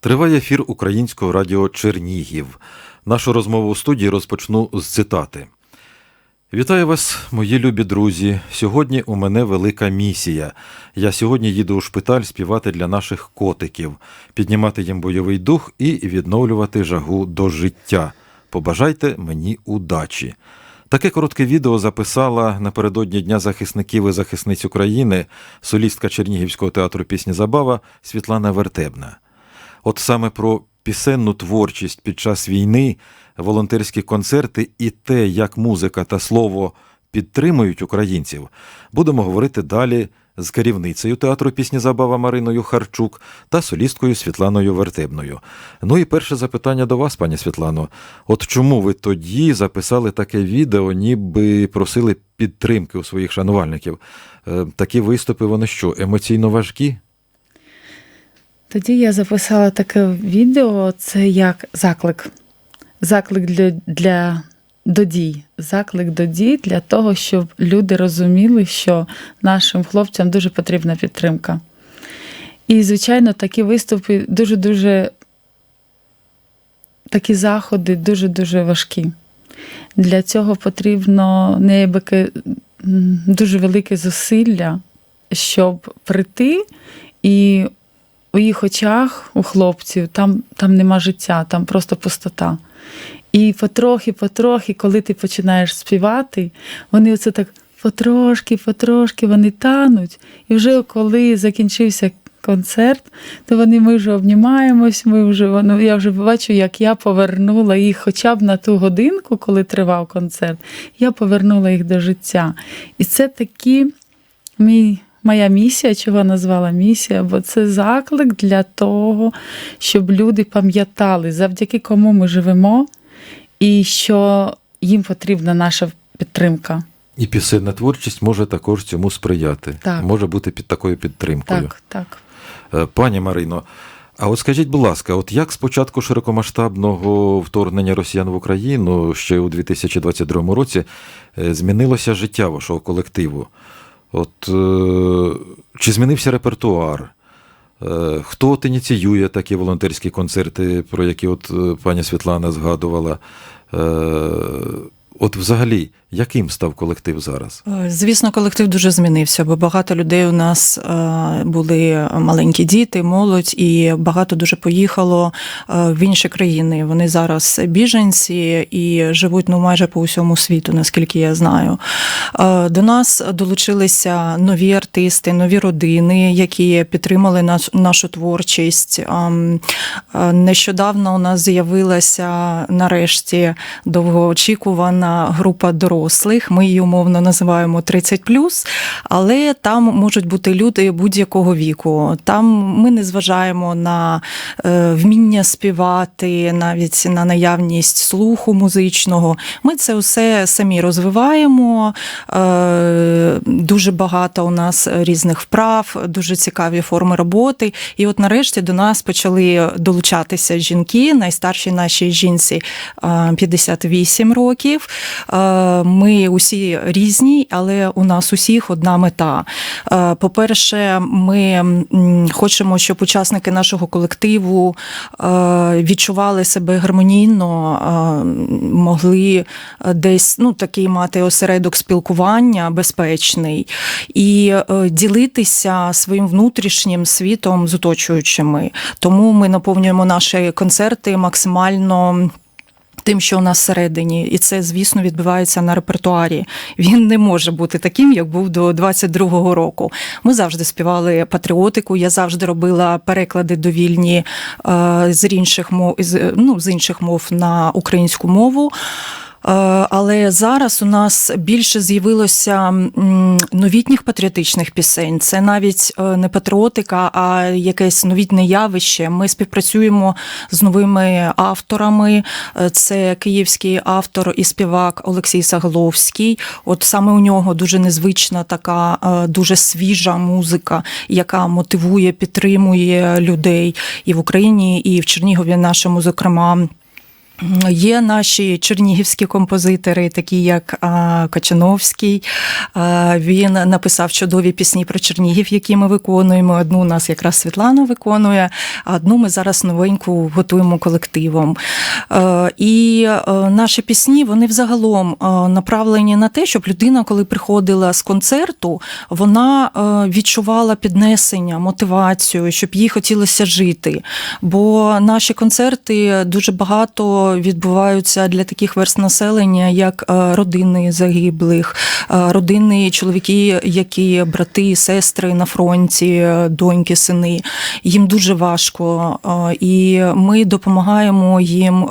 Триває ефір українського радіо Чернігів. Нашу розмову у студії розпочну з цитати. Вітаю вас, мої любі друзі. Сьогодні у мене велика місія. Я сьогодні їду у шпиталь співати для наших котиків, піднімати їм бойовий дух і відновлювати жагу до життя. Побажайте мені удачі. Таке коротке відео записала напередодні Дня захисників і захисниць України солістка Чернігівського театру пісні Забава Світлана Вертебна. От саме про пісенну творчість під час війни, волонтерські концерти і те, як музика та слово підтримують українців, будемо говорити далі з керівницею театру пісні Забава Мариною Харчук та солісткою Світланою Вертебною. Ну і перше запитання до вас, пані Світлано. От чому ви тоді записали таке відео, ніби просили підтримки у своїх шанувальників? Е, Такі виступи, вони що, емоційно важкі? Тоді я записала таке відео, це як заклик. Заклик для, для до дій. Заклик до дій для того, щоб люди розуміли, що нашим хлопцям дуже потрібна підтримка. І, звичайно, такі виступи дуже-дуже такі заходи дуже-дуже важкі. Для цього потрібно неабияке дуже велике зусилля, щоб прийти і у їх очах, у хлопців, там, там нема життя, там просто пустота. І потрохи, потрохи, коли ти починаєш співати, вони оце так потрошки, потрошки вони тануть. І вже коли закінчився концерт, то вони ми вже обнімаємось, ми вже воно, я вже бачу, як я повернула їх хоча б на ту годинку, коли тривав концерт, я повернула їх до життя. І це такі мій. Моя місія, чого назвала місія, бо це заклик для того, щоб люди пам'ятали, завдяки кому ми живемо, і що їм потрібна наша підтримка. І пісенна творчість може також цьому сприяти, Так. може бути під такою підтримкою. Так, так. Е, Пані Марино, а от скажіть, будь ласка, от як з початку широкомасштабного вторгнення росіян в Україну ще у 2022 році е, змінилося життя вашого колективу? От е, чи змінився репертуар? Е, Хто от ініціює такі волонтерські концерти, про які от е, пані Світлана згадувала? От взагалі, яким став колектив зараз? Е, Звісно, колектив дуже змінився, бо багато людей у нас е, були маленькі діти, молодь, і багато дуже поїхало е, в інші країни. Вони зараз біженці і живуть ну майже по усьому світу, наскільки я знаю. До нас долучилися нові артисти, нові родини, які підтримали нашу творчість. Е, Нещодавно у нас з'явилася нарешті довгоочікувана група дорослих. Ми її умовно називаємо 30+, але там можуть бути люди будь-якого віку. Там ми не зважаємо на е, вміння співати, навіть на наявність слуху музичного. Ми це все самі розвиваємо. Е, Дуже багато у нас різних вправ, дуже цікаві форми роботи. І от нарешті до нас почали долучатися жінки. Найстаршій нашій жінці е, 58 років. Ми усі різні, але у нас усіх одна мета. Е, По-перше, ми хочемо, щоб учасники нашого колективу е, відчували себе гармонійно, е, могли десь ну, такий мати осередок спілкування безпечний і ділитися своїм внутрішнім світом з оточуючими. Тому ми наповнюємо наші концерти максимально. Тим, що у нас всередині, і це, звісно, відбувається на репертуарі. Він не може бути таким, як був до 22-го року. Ми завжди співали патріотику. Я завжди робила переклади довільні е, з інших мов з, ну, з інших мов на українську мову. Е, Але зараз у нас більше з'явилося новітніх патріотичних пісень. Це навіть е, не патріотика, а якесь новітне явище. Ми співпрацюємо з новими авторами. Е, Це київський автор і співак Олексій Сагловський. От саме у нього дуже незвична така, дуже свіжа музика, яка мотивує, підтримує людей і в Україні, і в Чернігові нашому, зокрема. Є наші чернігівські композитори, такі як Качановський. Він написав чудові пісні про Чернігів, які ми виконуємо. Одну у нас якраз Світлана виконує, а одну ми зараз новеньку готуємо колективом. І наші пісні вони взагалом направлені на те, щоб людина, коли приходила з концерту, вона відчувала піднесення, мотивацію, щоб їй хотілося жити. Бо наші концерти дуже багато відбуваються для таких верст населення, як е, родини загиблих, е, родини, чоловіки, які брати, сестри на фронті, е, доньки, сини. Їм дуже важко, і ми допомагаємо їм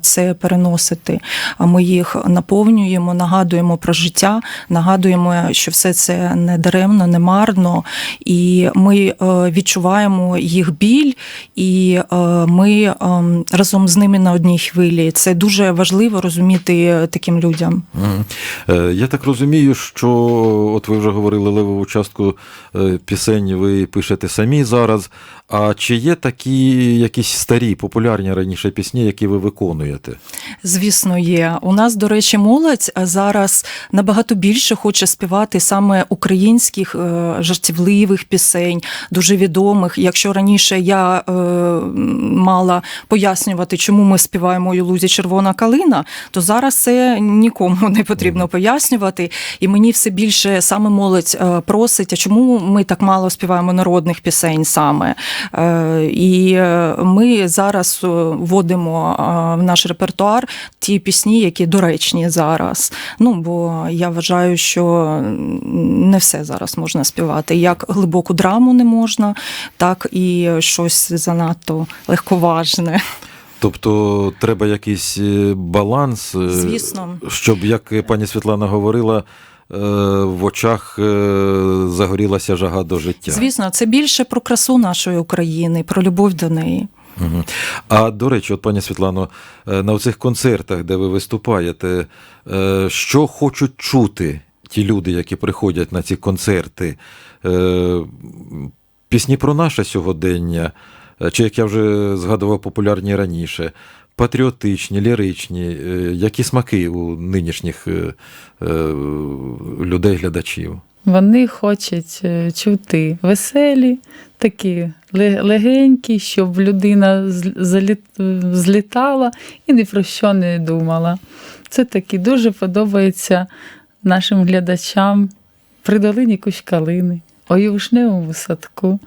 це переносити. Ми їх наповнюємо, нагадуємо про життя, нагадуємо, що все це не даремно, не марно, і ми відчуваємо їх біль, і ми ем, разом з ними на одній хвилі. Це дуже важливо розуміти таким людям. Е, Я так розумію, що от ви вже говорили левову частку е, пісень, ви пишете самі зараз. А чи є такі якісь старі, популярні раніше пісні, які ви виконуєте? Звісно, є. У нас, до речі, молодь зараз набагато більше хоче співати саме українських е, жартівливих пісень, дуже відомих. Якщо раніше я е, мала пояснювати, чому ми співаємо у лузі червона калина, то зараз це нікому не потрібно пояснювати. І мені все більше саме молодь е, просить, а чому ми так мало співаємо народних пісень саме? Е, І е, ми зараз вводимо в наш репертуар ті пісні, які доречні зараз. Ну бо я вважаю, що не все зараз можна співати. Як глибоку драму не можна, так і щось занадто легковажне. Тобто треба якийсь е, баланс, е, Звісно. щоб, як пані Світлана говорила, е, в очах загорілася жага до життя. Звісно, це більше про красу нашої України, про любов до неї. А до речі, от пані Світлано, на цих концертах, де ви виступаєте, що хочуть чути ті люди, які приходять на ці концерти? Пісні про наше сьогодення, чи як я вже згадував, популярні раніше, патріотичні, ліричні, е, які смаки у нинішніх е, е, людей-глядачів? Вони хочуть е, чути веселі, такі легенькі, щоб людина злітала і ні про що не думала. Це такі дуже подобається нашим глядачам при долині Кущкалини, ой у вишневому садку.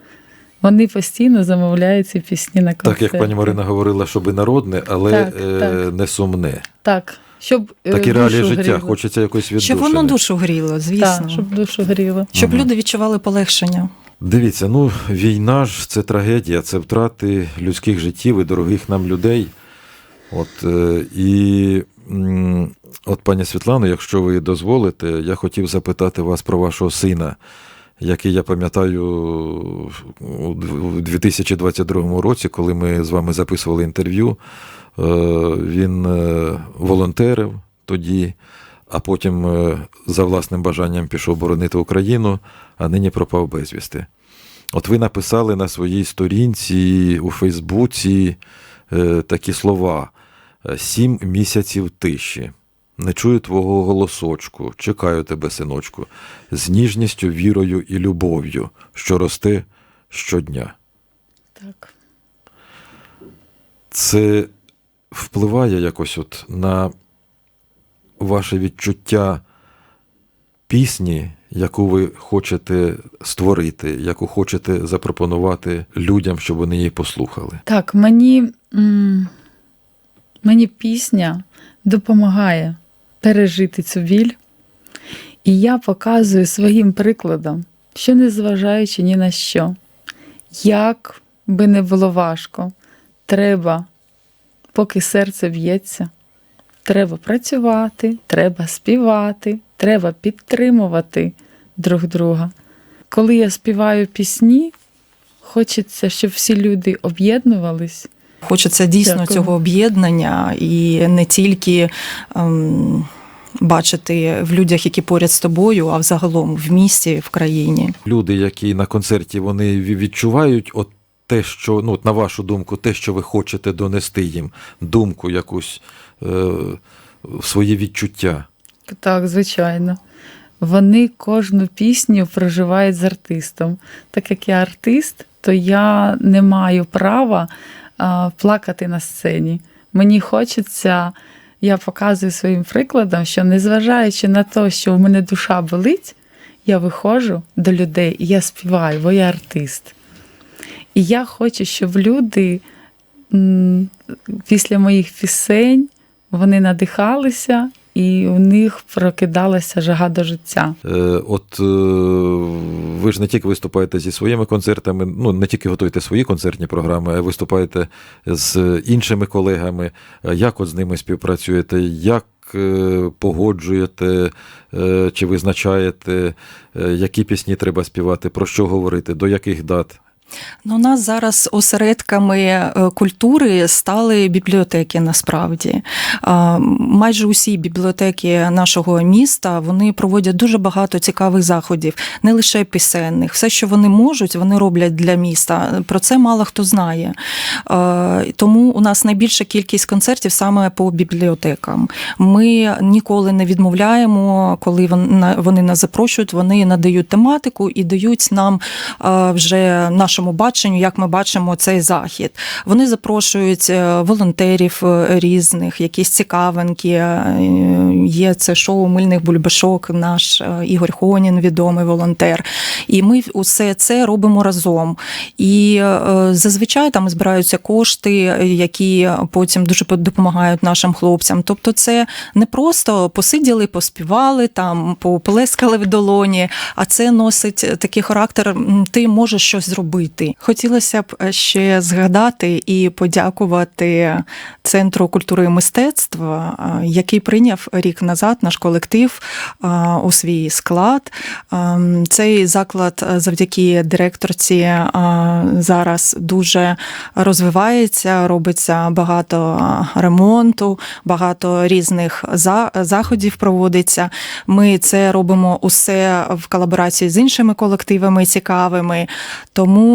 Вони постійно замовляють ці пісні на концерти. Так як пані Марина говорила, щоб і народне, але Так, е, так. не сумне. Так, щоб е, Такі душу реалії життя, гріло. хочеться якось віддушини. Щоб воно душу гріло, звісно. Так, щоб душу гріло. Щоб Ага. люди відчували полегшення. Дивіться, ну війна ж це трагедія, це втрати людських життів і дорогих нам людей. От, е, і от, пані Світлано, якщо ви дозволите, я хотів запитати вас про вашого сина, який я пам'ятаю у 2022 році, коли ми з вами записували інтерв'ю. е, Він е, волонтерив тоді, а потім е, за власним бажанням пішов боронити Україну, а нині пропав безвісти. От ви написали на своїй сторінці у Фейсбуці такі слова: сім місяців тиші. Не чую твого голосочку, чекаю тебе, синочку, з ніжністю, вірою і любов'ю, що росте щодня. Так. Це впливає якось от на ваше відчуття пісні, яку ви хочете створити, яку хочете запропонувати людям, щоб вони її послухали. Так, мені, мені пісня допомагає пережити цю біль. І я показую своїм прикладом, що незважаючи ні на що, як би не було важко, треба, поки серце б'ється, треба працювати, треба співати, треба підтримувати друг друга. Коли я співаю пісні, хочеться, щоб всі люди об'єднувались. Хочеться дійсно Дякую. цього об'єднання і не тільки ем, бачити в людях, які поряд з тобою, а взагалом в місті, в країні. Люди, які на концерті вони відчувають от те, що, ну, от на вашу думку, те, що ви хочете донести їм, думку якусь, е, свої відчуття. Так, звичайно. Вони кожну пісню проживають з артистом. Так як я артист, то я не маю права плакати на сцені. Мені хочеться, я показую своїм прикладом, що незважаючи на те, що в мене душа болить, я виходжу до людей і я співаю, бо я артист. І я хочу, щоб люди після моїх пісень вони надихалися, і у них прокидалася жага до життя. Е, От е, ви ж не тільки виступаєте зі своїми концертами, ну не тільки готуєте свої концертні програми, а виступаєте з іншими колегами. Е, Як от з ними співпрацюєте? Як е, погоджуєте е, чи визначаєте, які пісні треба співати, про що говорити, до яких дат? Ну, у нас зараз осередками е, культури стали бібліотеки насправді. Майже усі бібліотеки нашого міста вони проводять дуже багато цікавих заходів, не лише пісенних. Все, що вони можуть, вони роблять для міста. Про це мало хто знає. Тому у нас найбільша кількість концертів саме по бібліотекам. Ми ніколи не відмовляємо, коли вони нас запрошують, вони надають тематику і дають нам вже нашому баченню, як ми бачимо цей захід. Вони запрошують е, волонтерів е, різних, якісь цікавинки. Е, Є це шоу мильних бульбашок, наш Ігор Хонін, відомий волонтер. І ми усе це робимо разом. І зазвичай там збираються кошти, які потім дуже допомагають нашим хлопцям. Тобто, це не просто посиділи, поспівали, там поплескали в долоні, а це носить такий характер: ти можеш щось зробити. Хотілося б ще згадати і подякувати Центру культури і мистецтва, який прийняв рік назад наш колектив у свій склад. Цей заклад завдяки директорці зараз дуже розвивається, робиться багато ремонту, багато різних заходів проводиться. Ми це робимо усе в колаборації з іншими колективами цікавими. Тому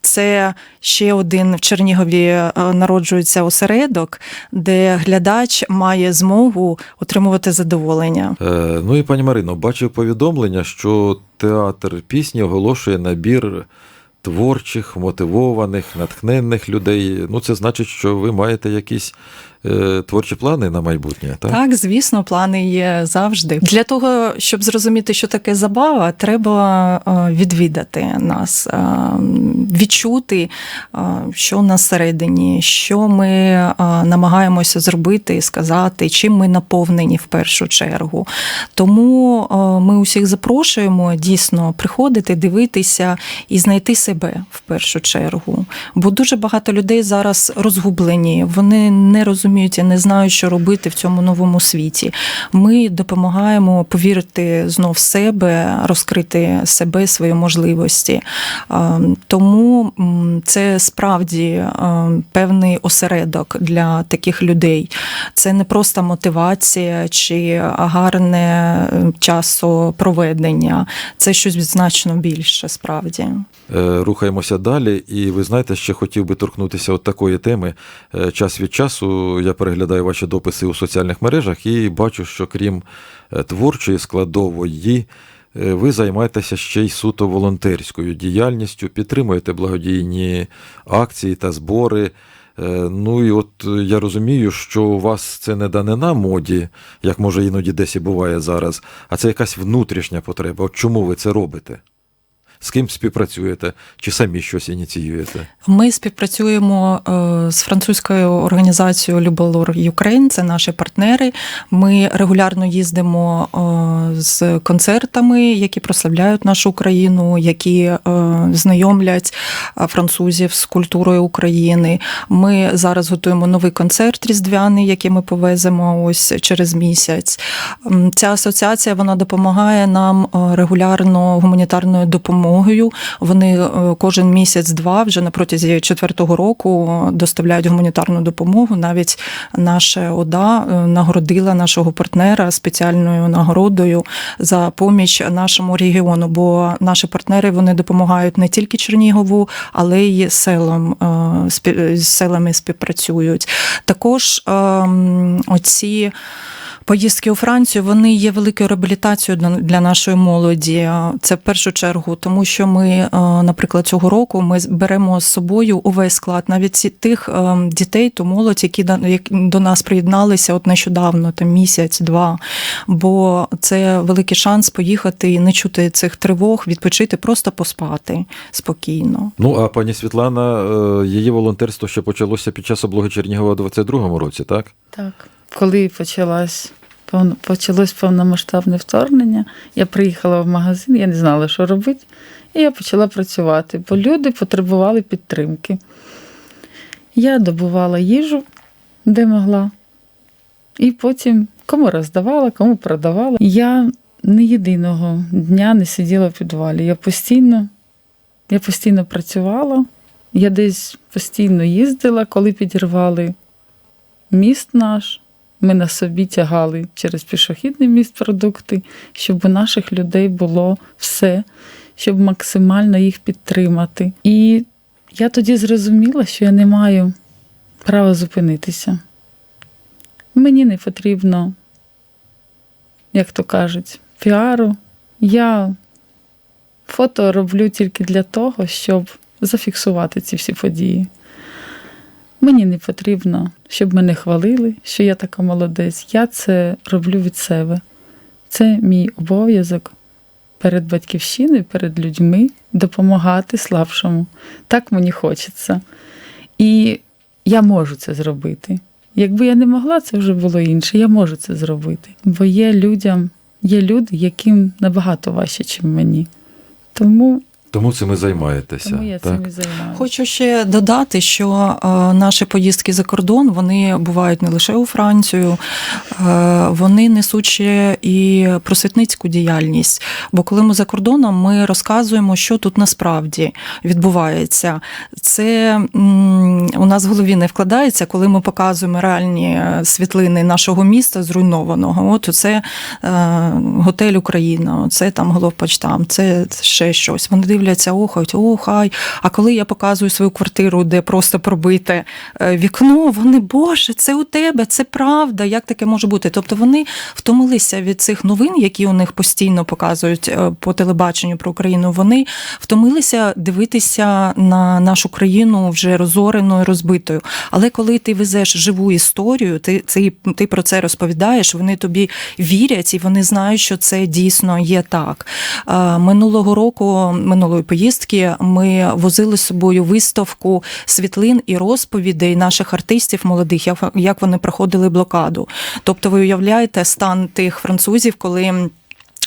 це ще один в Чернігові е, народжується осередок, де глядач має змогу отримувати задоволення. Е, Ну і пані Марино, бачив повідомлення, що театр пісні оголошує набір творчих, мотивованих, натхненних людей. Ну, це значить, що ви маєте якісь е, творчі плани на майбутнє, так? Так, звісно, плани є завжди. Для того, щоб зрозуміти, що таке забава, треба е, відвідати нас, е, відчути, е, що нас всередині, що ми е, намагаємося зробити і сказати, чим ми наповнені в першу чергу. Тому е, ми усіх запрошуємо дійсно приходити, дивитися і знайти себе в першу чергу. Бо дуже багато людей зараз розгублені, вони не розуміють і не знають, що робити в цьому новому світі. Ми допомагаємо повірити знов в себе, розкрити себе, свої можливості. Тому це справді певний осередок для таких людей. Це не просто мотивація чи гарне е, часопроведення. Це щось значно більше, справді. Рухаємося далі, і ви знаєте, ще хотів би торкнутися от такої теми. Е, Час від часу я переглядаю ваші дописи у соціальних мережах і бачу, що крім е, творчої складової, е, ви займаєтеся ще й суто волонтерською діяльністю, підтримуєте благодійні акції та збори. Ну і от я розумію, що у вас це не данина моді, як може іноді десь і буває зараз, а це якась внутрішня потреба. От чому ви це робите? З ким співпрацюєте, чи самі щось ініціюєте? Ми співпрацюємо е, з французькою організацією Люболор Ukraine, це наші партнери. Ми регулярно їздимо е, з концертами, які прославляють нашу Україну, які е, знайомлять французів з культурою України. Ми зараз готуємо новий концерт різдвяний, який ми повеземо ось через місяць. Ця асоціація вона допомагає нам регулярно гуманітарною допомогою допомогою. Вони е, кожен місяць-два вже на протязі четвертого року доставляють гуманітарну допомогу. Навіть наша ОДА е, нагородила нашого партнера спеціальною нагородою за поміч нашому регіону. Бо наші партнери вони допомагають не тільки Чернігову, але й селам е, з селами співпрацюють. Також ем, оці. Поїздки у Францію вони є великою реабілітацією для- нашої молоді. Це в першу чергу, тому що ми, наприклад, цього року ми беремо з собою увесь склад, навіть тих дітей, то молодь, які до- які до нас приєдналися от нещодавно, там місяць-два. Бо це великий шанс поїхати і не чути цих тривог, відпочити, просто поспати спокійно. Ну а пані Світлана, е, її волонтерство ще почалося під час облоги Чернігова у 22-му році, так? Так. Коли почалось, почалось повномасштабне вторгнення, я приїхала в магазин, я не знала, що робити, і я почала працювати, бо люди потребували підтримки. Я добувала їжу, де могла, і потім кому роздавала, кому продавала. Я не єдиного дня не сиділа в підвалі. Я постійно, я постійно працювала, я десь постійно їздила, коли підірвали міст наш. Ми на собі тягали через пішохідний міст продукти, щоб у наших людей було все, щоб максимально їх підтримати. І я тоді зрозуміла, що я не маю права зупинитися. Мені не потрібно, як то кажуть, піару. Я фото роблю тільки для того, щоб зафіксувати ці всі події. Мені не потрібно, щоб мене хвалили, що я така молодець. Я це роблю від себе. Це мій обов'язок перед батьківщиною, перед людьми допомагати слабшому. Так мені хочеться. І я можу це зробити. Якби я не могла, це вже було інше. Я можу це зробити. Бо є людям, є люди, яким набагато важче, ніж мені. Тому, Тому цим і займаєтеся. тому я так? цим і займаюся. Хочу ще додати, що е, наші поїздки за кордон вони бувають не лише у Францію, е, вони несуть ще і просвітницьку діяльність. Бо коли ми за кордоном, ми розказуємо, що тут насправді відбувається. Це м, у нас в голові не вкладається, коли ми показуємо реальні світлини нашого міста зруйнованого. От це е, готель Україна, це там головпочтам, це ще щось. Вони дивляться, охають, о, хай. А коли я показую свою квартиру, де просто пробите е, вікно, вони, Боже, це у тебе, це правда. Як таке може бути? Тобто вони втомилися від цих новин, які у них постійно показують е, по телебаченню про Україну. Вони втомилися дивитися на нашу країну вже розореною, розбитою. Але коли ти везеш живу історію, ти, ти, ти про це розповідаєш, вони тобі вірять і вони знають, що це дійсно є так. Е, Минулого року, минулої поїздки, ми возили з собою виставку світлин і розповідей наших артистів молодих, як- вони проходили блокаду. Тобто, ви уявляєте стан тих французів, коли.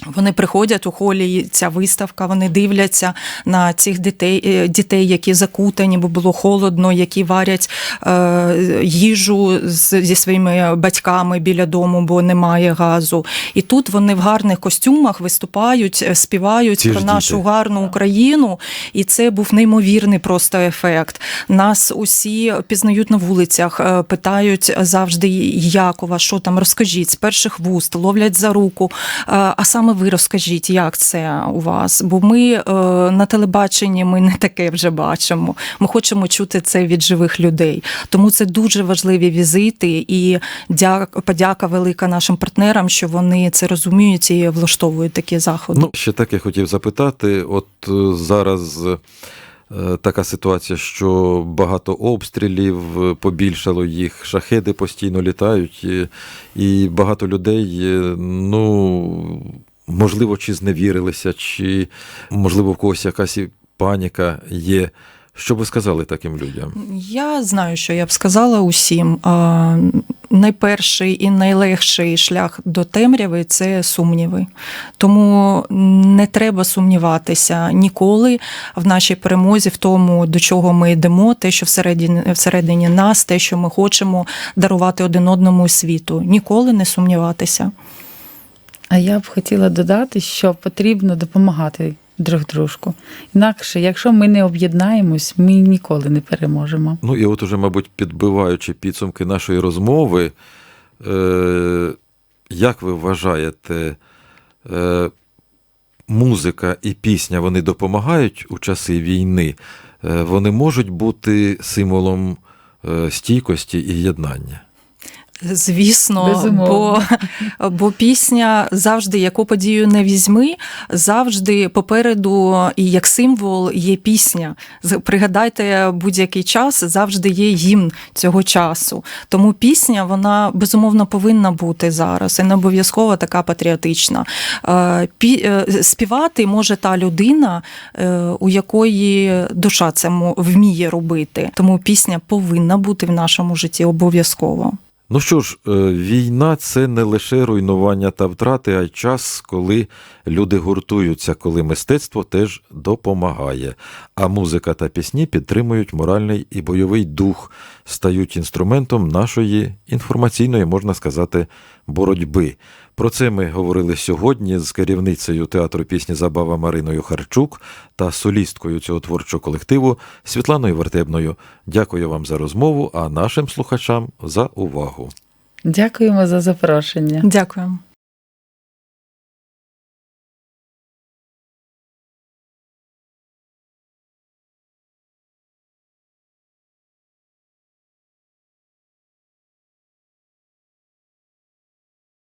Вони приходять у холі, ця виставка, вони дивляться на цих дітей, е, дітей, які закутані, бо було холодно, які варять е, їжу з, зі своїми батьками біля дому, бо немає газу. І тут вони в гарних костюмах виступають, е, співають Ці про нашу діти. гарну Україну. І це був неймовірний просто ефект. Нас усі пізнають на вулицях, е, питають завжди, як у вас, що там, розкажіть з перших вуст, ловлять за руку. Е, А саме ви розкажіть, як це у вас? Бо ми е, на телебаченні ми не таке вже бачимо. Ми хочемо чути це від живих людей. Тому це дуже важливі візити і дяк, подяка велика нашим партнерам, що вони це розуміють і влаштовують такі заходи. Ну, ще таке хотів запитати. От е, зараз е, така ситуація, що багато обстрілів, побільшало їх, шахеди постійно літають, і, багато людей, ну, можливо, чи зневірилися, чи, можливо, в когось якась паніка є. Що ви сказали таким людям? Я знаю, що я б сказала усім. А, Найперший і найлегший шлях до темряви це сумніви. Тому не треба сумніватися ніколи в нашій перемозі, в тому, до чого ми йдемо, те, що всередині, всередині нас, те, що ми хочемо дарувати один одному світу. Ніколи не сумніватися. А я б хотіла додати, що потрібно допомагати друг дружку. Інакше, якщо ми не об'єднаємось, ми ніколи не переможемо. Ну і от уже, мабуть, підбиваючи підсумки нашої розмови, е, як ви вважаєте, е, музика і пісня вони допомагають у часи війни? Е, вони можуть бути символом е, стійкості і єднання? Звісно, бо, Безумовно. бо пісня завжди, яку подію не візьми, завжди попереду і як символ є пісня. Пригадайте будь-який час, завжди є гімн цього часу. Тому пісня вона безумовно повинна бути зараз і не обов'язково така патріотична. Е, пі- е, Співати може та людина, е, у якої душа це вміє робити. Тому пісня повинна бути в нашому житті обов'язково. Ну що ж, е, війна це не лише руйнування та втрати, а й час, коли люди гуртуються, коли мистецтво теж допомагає. А музика та пісні підтримують моральний і бойовий дух, стають інструментом нашої інформаційної, можна сказати, боротьби. Про це ми говорили сьогодні з керівницею театру пісні Забава Мариною Харчук та солісткою цього творчого колективу Світланою Вертебною. Дякую вам за розмову, а нашим слухачам за увагу. Дякуємо за запрошення. Дякую.